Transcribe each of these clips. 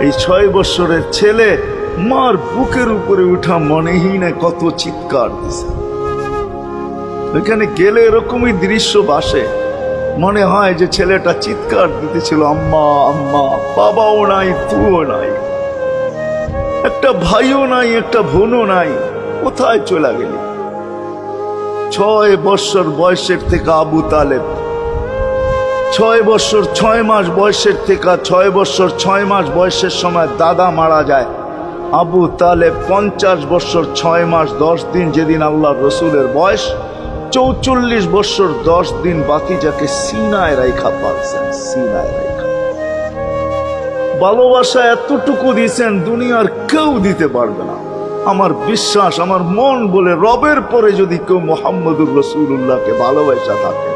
এই ছয় বৎসরের ছেলে মার বুকের উপরে উঠা মনেই না কত চিৎকার দিছে। এখানে গেলে এরকমই দৃশ্য বাসে। মনে হয় যে ছেলেটা চিৎকার দিতেছিল, আম্মা আম্মা, বাবাও নাই তুও নাই। একটা ভাইও নাই, একটা বোনও নাই, কোথায় চলে গেলি? ছয় বৎসর বয়সের থেকে আবু তালেব ছয় বৎসর ছয় মাস বয়সের থেকে ছয় বৎসর ছয় মাস বয়সের সময় দাদা মারা যায়। আবু তালেব পঞ্চাশ বৎসর ছয় মাস, দশ দিন যেদিন আল্লাহ রসুলের বয়স, চৌচল্লিশ বৎসর দশ দিন বাতিজাকে সিনায় রাইখা পালছেন, সিনায় রাইখা। ভালোবাসা এতটুকু দিয়েছেন দুনিয়ার কেউ দিতে পারবে না। আমার বিশ্বাস, আমার মন বলে রবের পরে যদি কেউ মোহাম্মদুর রসুল্লাহকে ভালোবাসা থাকে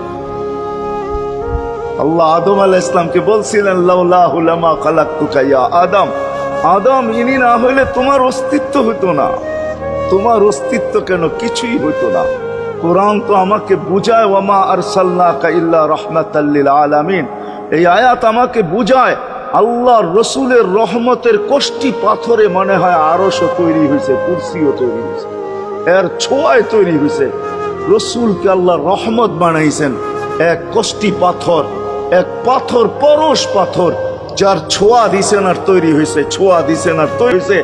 আল্লাহ আদম আলাহ ইসলামকে বলছিলেন আদম। আদম, ইনি না হইলে তোমার অস্তিত্ব হতো না। তোমার অস্তিত্ব কেন কিছুই হতো না। কোরআন তো আমাকে বুঝায়, ওয়ামা আরসাল্লাকা ইল্লা রহমাতাল্লিল আলামিন। এই আয়াত আমাকে বুঝায় আল্লাহ রসুলের রহমতের কষ্টি পাথরে মনে হয় আরশও তৈরি হয়েছে কুরসিও তৈরি হয়েছে এর ছোঁয়ায় তৈরি হয়েছে রসুলকে আল্লাহ রহমত বানাইছেন, এক কষ্টি পাথর। এক পাথর, পরশ পাথর, যার ছোঁয়া দিছেন আর তৈরি হয়েছে ছোঁয়া দিছেন আর তৈরি হয়েছে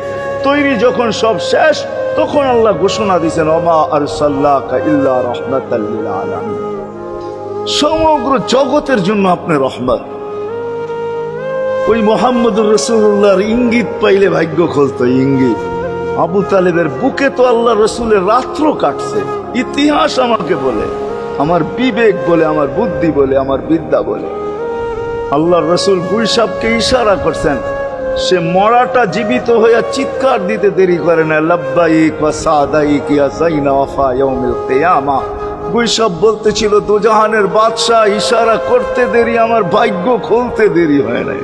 তৈরি যখন সব শেষ, তখন আল্লাহ ঘোষণা দিছেন অমা আর সাল্লাহ রহমতাল্লিল সমগ্র জগতের জন্য আপনি রহমত ওই মোহাম্মদুর রসুল্লাহর ইঙ্গিত পাইলে ভাগ্য খুলতো, ইঙ্গিত। আবু তালেবের বুকে তো আল্লাহ রসুলের রাত্র কাটছে, ইতিহাস আমাকে বলে। আমার বিবেক বলে, আমার বুদ্ধি বলে, আমার বিদ্যা বলে। আল্লাহ রসুল গুইসাবকে ইশারা করছেন, সে মরাটা জীবিত হইয়া চিৎকার দিতে দেরি করে না, লব্বাইক কিয়ামা। গুইসব বলতেছিল, দুজাহানের বাদশাহ ইশারা করতে দেরি, আমার ভাগ্য খুলতে দেরি হয় নাই।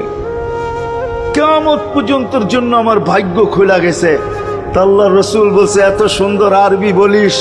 কেমন পর্যন্তর জন্য আমার ভাগ্য খোলা গেছে। তাল্লা রসুল বলছে, এত সুন্দর আরবি বলিস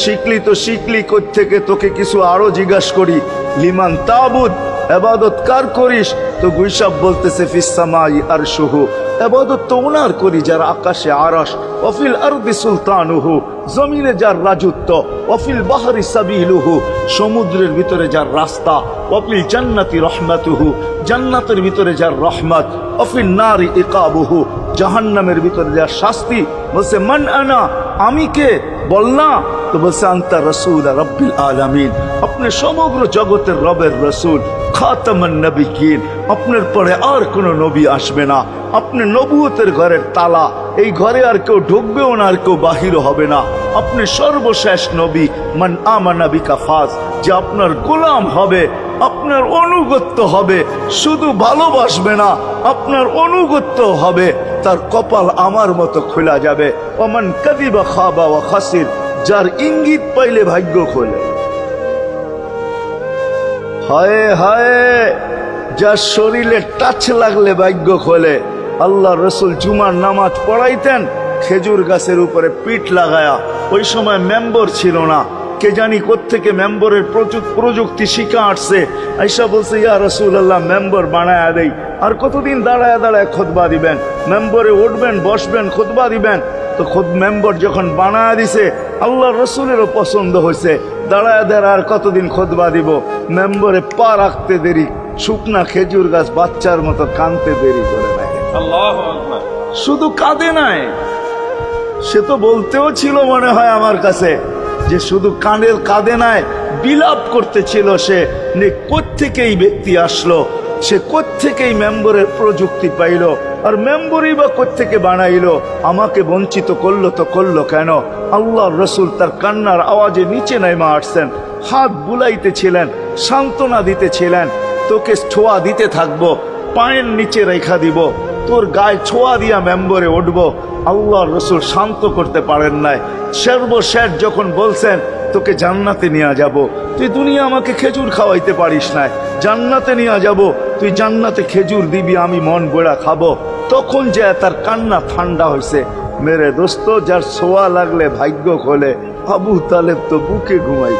শিখলি তো শিখলি থেকে তোকে কিছু আরও জিজ্ঞাস করি। লিমান তাবুদ, এবাদত কার করিস? তো গুইসাব বলতেছে ফিসামাই আর শুহু এবাদত তো ওনার করি, যার আকাশে আরস অফিল আরবি সুলতানুহু, জমিনে যার রাজত্ব। অফিল বাহারি সাবিলুহু, সমুদ্রের ভিতরে যার রাস্তা। অফিল জান্নাতি রহমাতুহু, জান্নাতের ভিতরে যার রহমত। অফিল নারী ইকাবুহু, জাহান্নামের ভিতরে যার শাস্তি। বলছে, মান আনা আমি কে? বল না। তো বলছে, আন্তা রসুল রব্বিল আলামিন। আপনি সমগ্র জগতের রবের রসুল, খাতামান নবীন আপনার পরে আর কোনো নবী আসবে না। আপনি নবুয়তের ঘরের তালা। এই ঘরে আর কেউ ঢুকবেও না, আর কেউ বাহির হবে না। আপনি সর্বশেষ নবী, মান আমানা বিকাফাজ যে আপনার গোলাম হবে আপনার অনুগত্য হবে। শুধু ভালোবাসবে না, আপনার অনুগত্য হবে। তার কপাল আমার মতো খোলা যাবে। ওমান কাদিবা খাবা ও খাসির, যার ইঙ্গিত পাইলে ভাগ্য খোলে। হায় হায়, যার শরীরে টাচ লাগলে ভাগ্য খোলে। আল্লাহ রসুল জুমার নামাজ পড়াইতেন, খেজুর গাছের উপরে পিঠ লাগায়া। ওই সময় মেম্বর ছিল না। কে জানি কোত্থেকে মেম্বরের প্রচুর প্রযুক্তি শিখা আসছে। আইসা বলছে ইয়া রসুল আল্লাহ মেম্বর বানায়া দেই। আর কতদিন দাঁড়ায় দাঁড়ায় খোদবা দিবেন? মেম্বরে উঠবেন বসবেন খোদবা দিবেন। তো খোদ মেম্বর যখন বানায়া দিছে আল্লাহ রসুলেরও পছন্দ হয়েছে। দাঁড়ায় দাঁড়ায় আর কতদিন খোদবা দিব? মেম্বরে পা রাখতে দেরি শুকনা খেজুর গাছ বাচ্চার মতো কানতে দেরি করে নেয় শুধু কাঁদে নাই সে তো বলতেও ছিল মনে হয় আমার কাছে। যে শুধু কানের কাঁদে নাই বিলাপ করতেছিল সে, নে কোত্থেকেই ব্যক্তি আসলো? সে কোত্থেকেই মেম্বরের প্রযুক্তি পাইলো? আর মেম্বরই বা কোত্থেকে বানাইলো? আমাকে বঞ্চিত করল তো করল কেন? আল্লাহ রসুল তার কান্নার আওয়াজে নিচে নেমে আসছেন, হাত বুলাইতেছিলেন, সান্ত্বনা দিতেছিলেন, তোকে ছোঁয়া দিতে থাকব, পায়ের নিচে রেখা দিব। তোর গায়ে ছোঁয়া দিয়া মেম্বরে উঠব আল্লাহ রসুল শান্ত করতে পারেন নাই। সর্বশেষ যখন বলছেন, তোকে জান্নাতে নিয়ে যাব, তুই দুনিয়া আমাকে খেজুর খাওয়াইতে পারিস না জান্নাতে নিয়ে যাব, তুই জান্নাতে খেজুর দিবি, আমি মন গোড়া খাব। তখন যে তার কান্না ঠান্ডা হয়েছে মেরে দোস্ত, যার ছোঁয়া লাগলে ভাগ্য খোলে, আবু তালেব তো বুকে ঘুমাই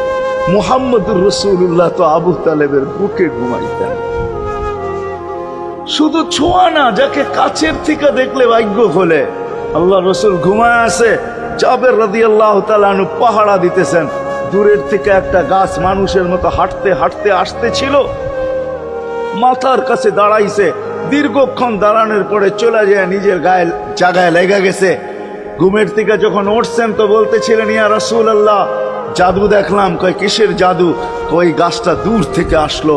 মুহাম্মদুর রসুল্লাহ তো আবু তালেবের বুকে ঘুমাইতেন। শুধু ছোঁয়া না, যাকে কাছের থেকে দেখলে ভাগ্য খোলে। আল্লাহ রসুল ঘুমায় আছে, জাবের রাদি আল্লাহ তালু পাহারা দিতেছেন। দূরের থেকে একটা গাছ মানুষের মতো হাঁটতে হাঁটতে আসতে ছিল মাথার কাছে দাঁড়াইছে, দীর্ঘক্ষণ দাঁড়ানোর পরে চলে যায়, নিজের গায়ে জায়গায় লেগে গেছে। ঘুমের থেকে যখন উঠছেন তো বলতেছিলেন, ইয়া রসুল আল্লাহ জাদু দেখলাম। কয়, কিসের জাদু? ওই গাছটা দূর থেকে আসলো।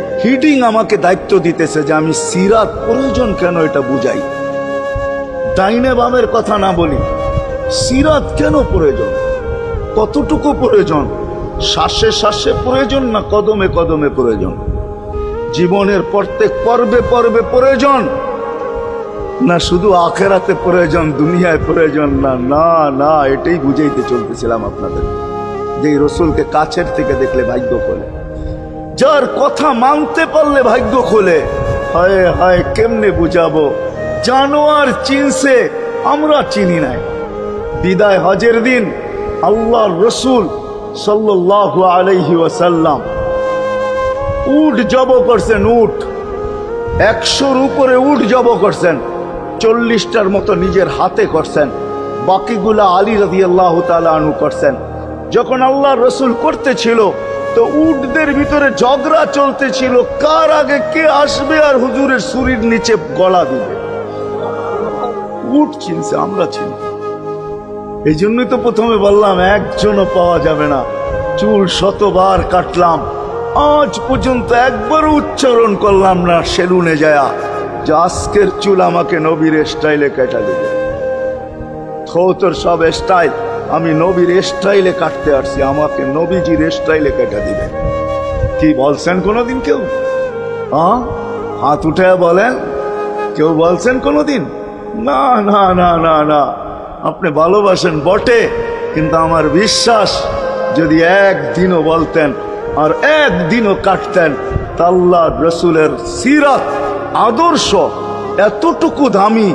হিটিং আমাকে দায়িত্ব দিতেছে যে আমি সিরাত প্রয়োজন কেন এটা বুঝাই। ডাইনে বামের কথা না বলি, সিরাত কেন প্রয়োজন? কতটুকু প্রয়োজন? শ্বাসে শ্বাসে প্রয়োজন না কদমে কদমে প্রয়োজন? জীবনের প্রত্যেক পর্বে পর্বে প্রয়োজন? না শুধু আখেরাতে প্রয়োজন, দুনিয়ায় প্রয়োজন, না না না, এটাই বুঝাইতে চলতেছিলাম আপনাদের। যে রসুলকে কাছের থেকে দেখলে ভাগ্য খোলে যার কথা মানতে পারলে ভাগ্য খোলে। হায় হায়, কেমনে বুঝাবো? জানোয়ার চিনছে, আমরা চিনি নাই। বিদায় হজের দিন আল্লাহর রসুল সাল্লাহ আলাইহি ওয়াসাল্লাম উট জব করছেন, উট। একশোর উপরে উট জব করছেন, চল্লিশটার মতো নিজের হাতে করছেন। বাকিগুলা আলী রাজি আল্লাহ আনু করছেন। যখন আল্লাহ রসুল করতেছিল তো উটদের ভিতরে ঝগড়া চলতেছিল। কার আগে কে আসবে আর হুজুরের সুরির নিচে গলা দিবে? উট চিনছে, আমরা চিনছি এই জন্যই তো প্রথমে বললাম, একজনও পাওয়া যাবে না। চুল শতবার কাটলাম। আজ পর্যন্ত একবার উচ্চারণ করলাম না সেলুনে যায়া। যে আজকের চুল আমাকে নবীর স্টাইলে কেটা দেবে। থো, তোর সব স্টাইল আমি নবীর স্টাইলে কাটতে আসছি, আমাকে নবীজির স্টাইলে কেটে দিবে। কি বলছেন কোনোদিন কেউ? হ্যাঁ হাত উঠে বলেন, কেউ বলছেন কোনোদিন? না না না না না। আপনি ভালোবাসেন বটে, কিন্তু আমার বিশ্বাস, যদি একদিনও বলতেন আর একদিনও কাটতেন তাল্লা রসুলের সিরাত, আদর্শ, এতটুকু দামি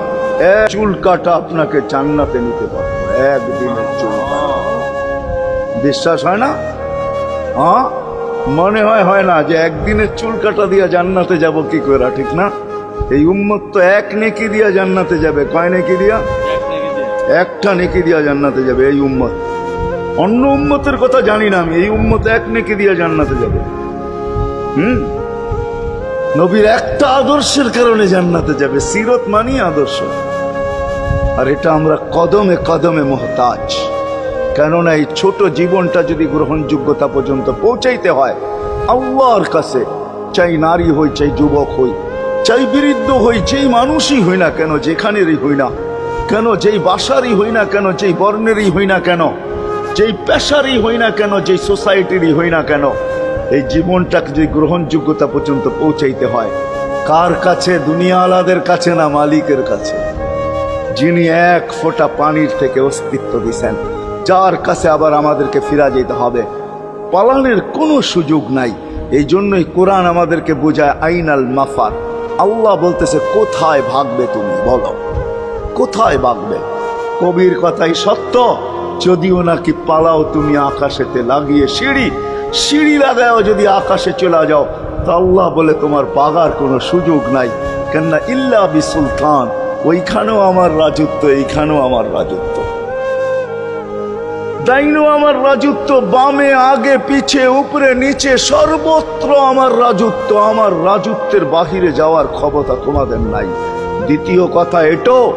চুল কাটা আপনাকে জান্নাতে নিতে পারব। একদিনের চুল বিশ্বাস হয় না? হ্যাঁ? মনে হয় হয় না যে একদিনের চুল কাটা দিয়া জান্নাতে যাব কি করে ঠিক না? এই উম্মত তো এক নেকি দিয়া জান্নাতে যাবে। কয় নেকি দিয়া? একটা নেকি দিয়া জান্নাতে যাবে এই উম্মত। অন্য উম্মতের কথা জানি না আমি এই উম্মত এক নেকি দিয়া জান্নাতে যাবে। হুম? নবীর একটা আদর্শের কারণে জান্নাতে যাবে সিরত মানি আদর্শ। আর এটা আমরা কদমে কদমে মহতাজ। কেননা এই ছোট জীবনটা যদি গ্রহণযোগ্যতা পর্যন্ত পৌঁছাইতে হয়, আল্লাহর কাছে চাই নারী হই, চাই যুবক হই, চাই বৃদ্ধ হই, যেই মানুষই হই না কেন, যেখানেরই হই না কেন, যেই বাসারই হই না কেন, যেই বর্ণেরই হই না কেন, যেই পেশারই হই না কেন, যেই সোসাইটিরই হই না কেন, এই জীবনটাকে যদি গ্রহণযোগ্যতা পর্যন্ত পৌঁছাইতে হয়, কার কাছে? দুনিয়া আলাদের কাছে না মালিকের কাছে? যিনি এক ফোঁটা পানির থেকে অস্তিত্ব দিছেন যার কাছে আবার আমাদেরকে ফিরা যেতে হবে। পালানের কোনো সুযোগ নাই। এই জন্যই কোরআন আমাদেরকে বোঝায়, আইনাল মাফার। আল্লাহ বলতেছে, কোথায় ভাগবে তুমি? বলো। কোথায় ভাগবে? কবির কথাই সত্য। যদিও নাকি পালাও তুমি আকাশেতে লাগিয়ে সিঁড়ি সিঁড়ি লাগাও যদি আকাশে চলে যাও, তা আল্লাহ বলে তোমার বাগার কোনো সুযোগ নাই। কেননা ইল্লা বি সুলতান ওইখানেও আমার রাজত্ব, এইখানেও আমার রাজত্ব। ডাইনো আমার রাজত্ব, বামে, আগে, পিছে, উপরে, নিচে, সর্বত্র আমার রাজত্ব। আমার রাজত্বের বাহিরে যাওয়ার ক্ষমতা তোমাদের নাই। দ্বিতীয় কথা এটো,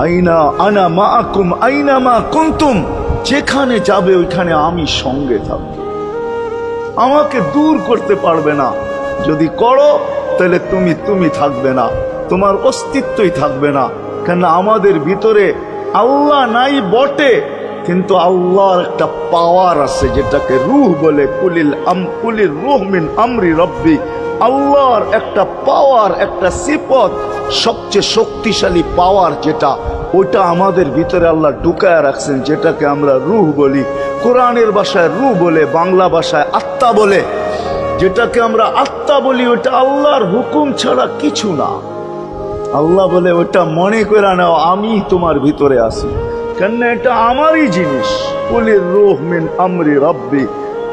আইনা আনা মা আকুম আইনা মা কুন্তুম, যেখানে যাবে ওইখানে আমি সঙ্গে থাকব। আমাকে দূর করতে পারবে না। যদি করো, তাহলে তুমি তুমি থাকবে না। তোমার অস্তিত্বই থাকবে না। কেন আমাদের ভিতরে আল্লাহ নাই বটে, কিন্তু আল্লাহর একটা পাওয়ার আছে যেটাকে রুহ বলে, কুলিল আম, কুলির রুহ মিন আমরি রব্বি। আল্লাহর একটা পাওয়ার একটা সিপত সবচেয়ে শক্তিশালী পাওয়ার যেটা ওটা আমাদের ভিতরে আল্লাহ ঢুকায় রাখছেন, যেটাকে আমরা রুহ বলি। কোরআনের ভাষায় রু বলে, বাংলা ভাষায় আত্মা বলে। যেটাকে আমরা আত্মা বলি ওটা আল্লাহর হুকুম ছাড়া কিছু না। আল্লাহ বলে, ওটা মনে করে নাও, আমি তোমার ভিতরে আসি কেননা এটা আমারই জিনিস। বলে রোহ মিন আমরি রব্বি।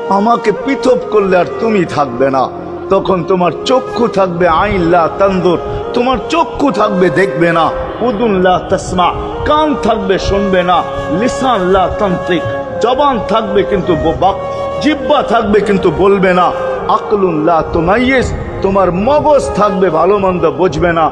আমাকে পৃথক করলে আর তুমি থাকবে না। তখন তোমার চক্ষু থাকবে আইনলা তান্দুর তোমার চক্ষু থাকবে দেখবে না। উদুল্লাহ তসমা। কান থাকবে শুনবে না। লিসান লা তান্ত্রিক। জবান থাকবে কিন্তু জিব্বা থাকবে কিন্তু বলবে না। আকলুল্লাহ তোমাইয়েস তোমার মগজ থাকবে ভালো মন্দ বুঝবে না।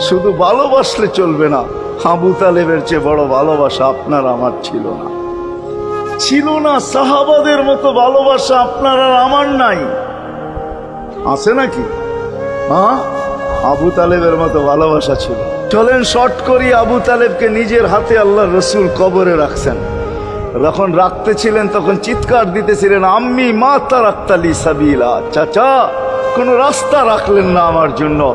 শুধু ভালোবাসলে চলবে না। হাবু তালেবের চেয়ে বড় ভালোবাসা আপনার আমার ছিল না। ছিল না সাহাবাদের মতো ভালোবাসা আপনার আর আমার নাই। আছে নাকি? হ্যাঁ আবু তালেবের মতো ভালোবাসা ছিল। চলেন শর্ট করি, আবু তালেবকে নিজের হাতে আল্লাহ রসুল কবরে রাখছেন। যখন রাখতেছিলেন, তখন চিৎকার দিতেছিলেন, আম্মি, মা তারাক্তালি সাবিলা। চাচা, কোনো রাস্তা রাখলেন না আমার জন্য।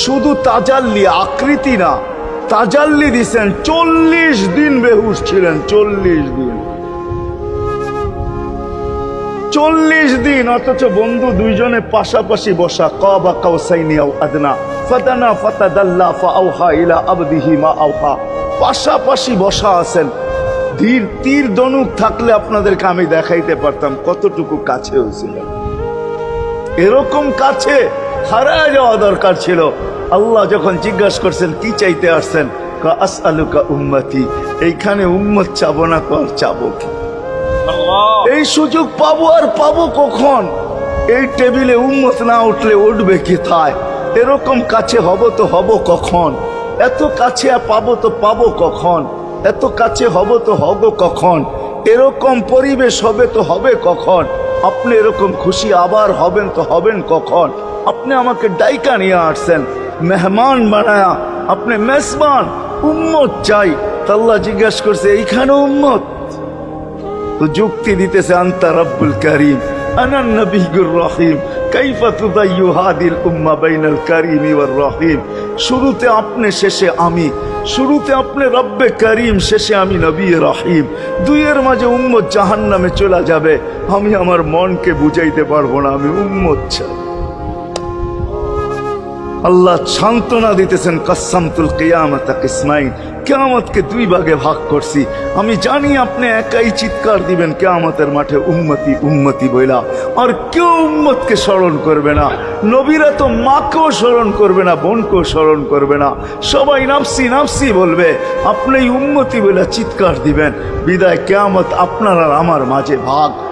শুধু তাজাল্লি, আকৃতি না। তাজাল্লি দিছেন চল্লিশ দিন বেহুশ ছিলেন, চল্লিশ দিন। চল্লিশ দিন, অথচ বন্ধু দুইজনে পাশাপাশি বসা, কবা কাউসাইনিয়াও আদনা। ফাতানা ফাতাদাল্লা ফাআউহা ইলা আবদিহি মা আউহা পাশাপাশি বসা আছেন। ধীর তীর দনুক থাকলে আপনাদেরকে আমি দেখাইতে পারতাম কতটুকু কাছে হয়েছিল এরকম কাছে হারায় যাওয়া দরকার ছিল। আল্লাহ যখন জিজ্ঞাসা করছেন কি চাইতে আসছেন? আস আলুকা উম্মতি এইখানে উম্মত চাবো না কর চাবো কি? এই সুযোগ পাবো আর পাবো কখন? এই টেবিলে উন্মত না উঠলে উঠবে কি থায়? এরকম কাছে হব তো হব কখন? এত কাছে পাবো তো পাবো কখন? এত কাছে হব তো হব কখন? এরকম পরিবেশ হবে তো হবে কখন? আপনি এরকম খুশি আবার হবেন তো হবেন কখন? আপনি আমাকে ডাইকা নিয়ে আসছেন মেহমান বানায়া আপনি মেসমান উম্মত চাই তাল্লা জিজ্ঞাসা করছে এইখানে উম্মত তো যুক্তি দিতেছে আন্তা রব্বুল করিম রহিম উম্মা করিম রহিম শুরুতে আপনি শেষে আমি শুরুতে আপনি রব্বে করিম শেষে আমি রহিম দুইয়ের মাঝে চলে যাবে আমি আমার মনকে বুঝাইতে পারব না আমি উম্মত চাই আল্লাহ সান্ত্বনা দিতেছেন কাসামতুল কেয়ামত কিসমাইন। কেয়ামতকে দুই ভাগে ভাগ করছি। আমি জানি আপনি একাই চিৎকার দিবেন, কেয়ামতের মাঠে উম্মতি উম্মতি বইলা। আর কেউ উম্মতকে স্মরণ করবে না। নবীরা তো মাকেও স্মরণ করবে না, বোনকেও স্মরণ করবে না। সবাই নাফসি নাফসি বলবে, আপনি উম্মতি বইলা চিৎকার দিবেন। বিদায় কেয়ামত আপনার আর আমার মাঝে ভাগ।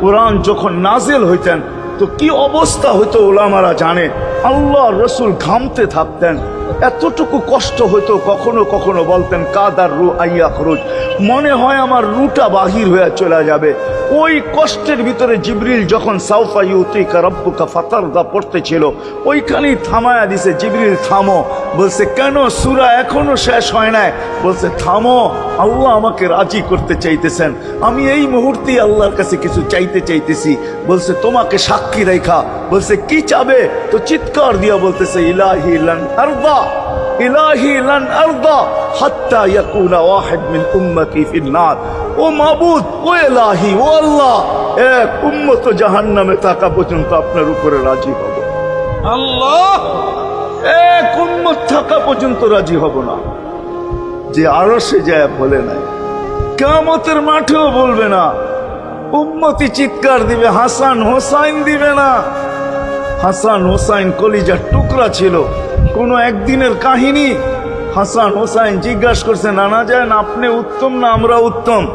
কোরআন যখন নাজেল হইতেন তো কি অবস্থা হইতো ওলামারা জানে? আল্লাহ রসুল ঘামতে থাকতেন। এতটুকু কষ্ট হইতো কখনো কখনো বলতেন, কাদার রু আইয়া খরুজ। মনে হয় আমার রুটা বাহির হয়ে চলে যাবে। ওই কষ্টের ভিতরে জিবরিল যখন, সাউফা ইউতিকা রব্বুকা ফাতারদা পড়তেছিল, ওইখানেই থামায়া দিছে, জিবরিল, থামো। বলছে, কেন? সুরা এখনও শেষ হয় নাই। বলছে, থামো, আল্লাহ আমাকে রাজি করতে চাইতেছেন। আমি এই মুহূর্তে আল্লাহর কাছে কিছু চাইতে চাইতেছি। বলছে, তোমাকে সাক্ষী রেখা। বলছে, কি চাবে? তো চিৎকার দিয়া বলতেছে, ইলাহি লান আরদা। ইলাহি লান আরদা হাত্তা ইয়াকুনা ওয়াহিদ মিন উম্মতি ফিন নার ও মাবুদ ও ইলাহি ও আল্লাহ এক উম্মত জাহান্নামে থাকা পর্যন্ত আপনার উপরে রাজি হব। আল্লাহ! এক উম্মত থাকা পর্যন্ত রাজি হব না। যে আরও সে যায় বলে নাই। কামতের মাঠেও বলবে না। উম্মতি চিৎকার দিবে হাসান হোসাইন দিবে না। হাসান হোসাইন কলিজার টুকরা ছিল। কোনো একদিনের কাহিনী হাসান হোসাইন জিজ্ঞাসা করছে, নানা যান আপনি উত্তম না আমরা উত্তম?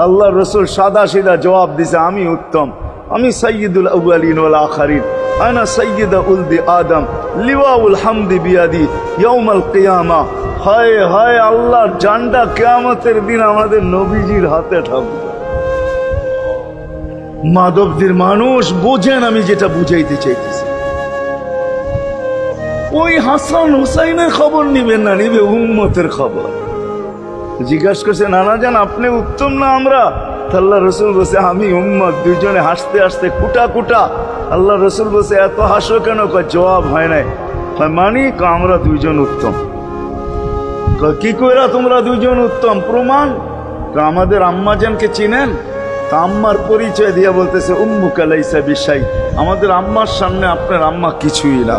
আল্লাহ রসুল সাদা সিধা জবাব দিছে, আমি উত্তম। আমি সৈয়দুল আউয়ালিন ওয়াল আখারিন। আনা সৈয়দ উলদি আদম। লিওয়াউল হামদি বিয়াদি। ইয়াউমাল কিয়ামা। হায় হায়, আল্লাহর জান্ডা কিয়ামতের দিন আমাদের নবীজির হাতে থাকবে। মাধবদের মানুষ বোঝেন আমি যেটা বুঝাইতে চাইতেছি। ওই হাসান হুসাইনের খবর নিবেন না, নিবে উম্মতের খবর। জিজ্ঞাসা করছে, নানা যান আপনি উত্তম না আমরা? আল্লাহ রসুল বলছে, আমি উম্মত, দুজনে হাসতে হাসতে কুটা কুটা। আল্লাহ রসুল বসে এত হাসো কেন? জবাব হয় নাই। মানি আমরা দুইজন উত্তম। কি কইরা তোমরা দুইজন উত্তম? প্রমাণ? আমাদের আম্মাজানকে চিনেন? তা আম্মার পরিচয় দিয়া বলতেছে উম্মু কালাইসা বিশাই। আমাদের আম্মার সামনে আপনার আম্মা কিছুই না।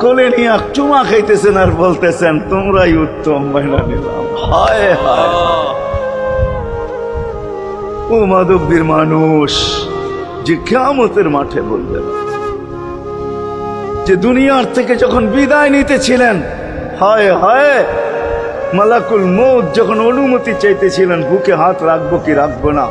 কোলে নিয়ে চুমা খাইতেছেন আর বলতেছেন, তোমরাই উত্তম নিলাম। হায় হায়। ও মানুষ, যে কেয়ামতের মাঠে বলবেন। যে দুনিয়ার থেকে যখন বিদায় নিতেছিলেন, হায় হায়, মালাকুল মৌত যখন অনুমতি চাইতেছিলেন, বুকে হাত রাখব কি রাখব না?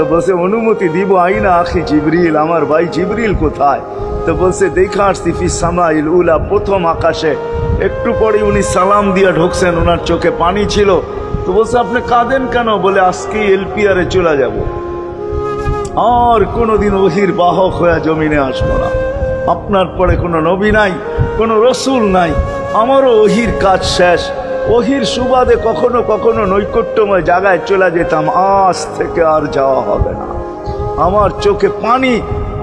তো বলছে, অনুমতি দিব আইনা আখি জিবরিল, আমার ভাই জিবরিল কোথায়? তো বলছে, দেখা আসছি ফি সামাইল উলা, প্রথম আকাশে। একটু পরে উনি সালাম দিয়া ঢুকছেন ওনার চোখে পানি ছিল। তো বলছে, আপনি কাঁদেন কেন? বলে, আজকেই এলপিআরে চলে যাব। আর কোনোদিন ওহির বাহক হয়ে জমিনে আসব না। আপনার পরে কোনো নবী নাই, কোনো রসুল নাই। আমারও ওহির কাজ শেষ। ওহির সুবাদে কখনো কখনো নৈকট্যময় জায়গায় চলে যেতাম। আজ থেকে আর যাওয়া হবে না। আমার চোখে পানি,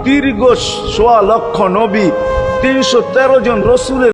দীর্ঘ সোয়া লক্ষ নবী, তিনশো তেরো জন রসুলের